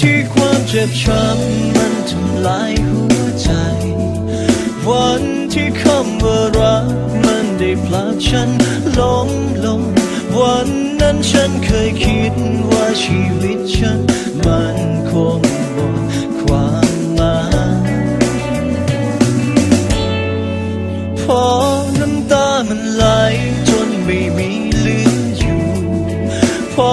ที่ความเจ็บช้ำมันทำลายหัวใจ วันที่คำว่ารักมันได้พลาดฉันล้มลง วันนั้นฉันเคยคิดว่าชีวิตฉันมันคงหมดความหมายพอน้ำตามันไหลจนไม่มีเหลืออยู่พอ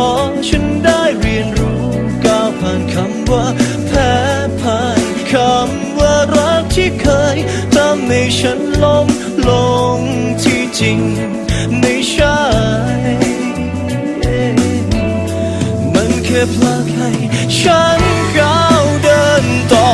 ว่าแพ้พ่ายคำว่ารักที่เคยทำให้ฉันลงลงที่จริงไม่ใช่มันแค่พลากให้ฉันก้าวเดินต่อ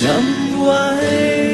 จำไว้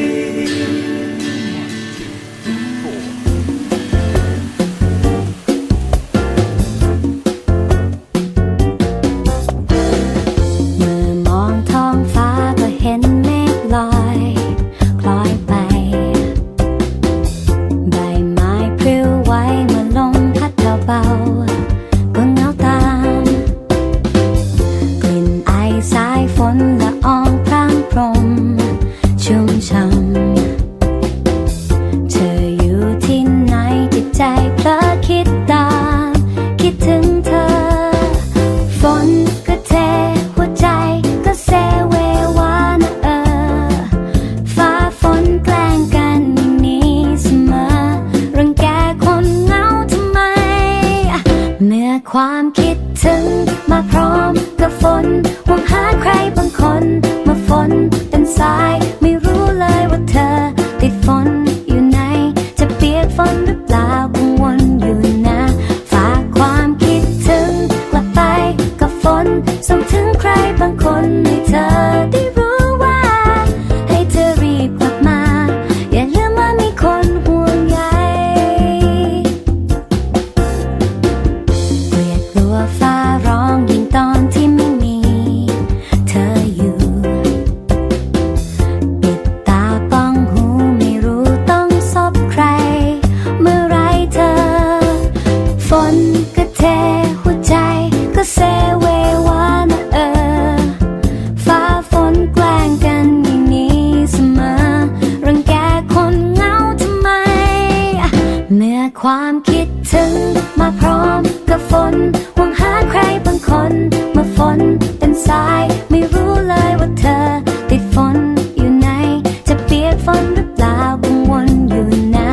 ความคิดถึงมาพร้อมกับฝนหวังหาใครบางคนเมื่อฝนเป็นสาย ไม่รู้เลยว่าเธอ ติดฝนอยู่ไหน จะเปียกฝนหรือเปล่ากังวลอยู่นะ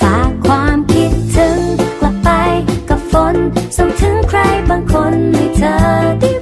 ฝากความคิดถึงกลับไปกับฝนส่งถึงใครบางคนให้เธอได้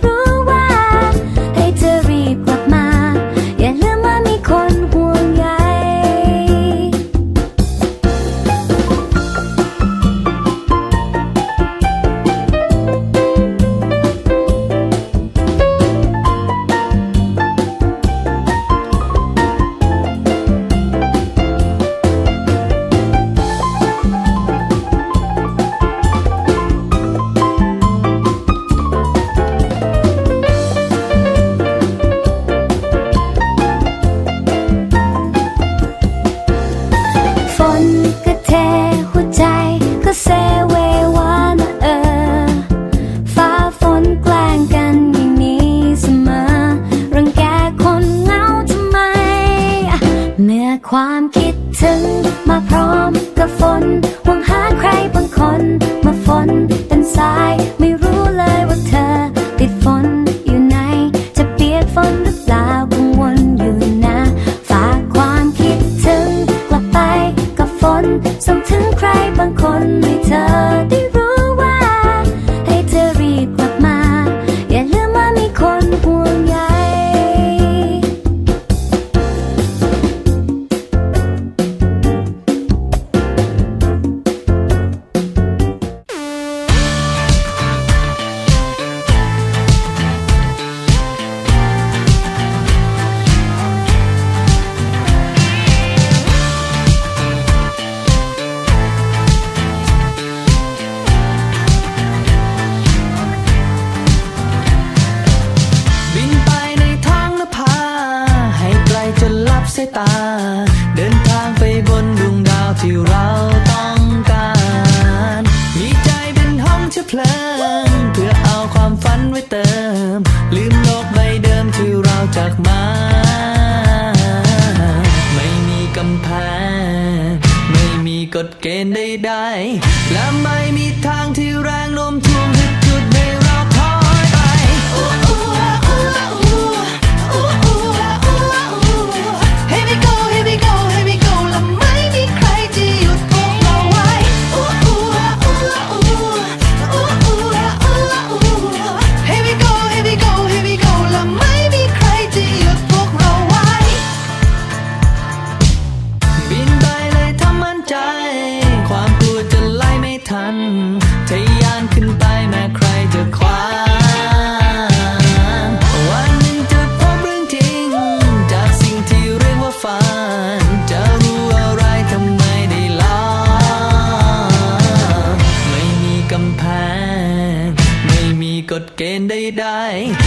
ตา เดินทางไปบนดวงดาวที่เราต้องการ มีใจเป็นห้องเชื้อเพลิง เพื่อเอาความฝันไว้เติม ลืมโลกใบเดิมที่เราจากมา ไม่มีกำแพง ไม่มีกฎเกณฑ์ใดๆและไม่มีทางที่แรงโน้มถ่วง die.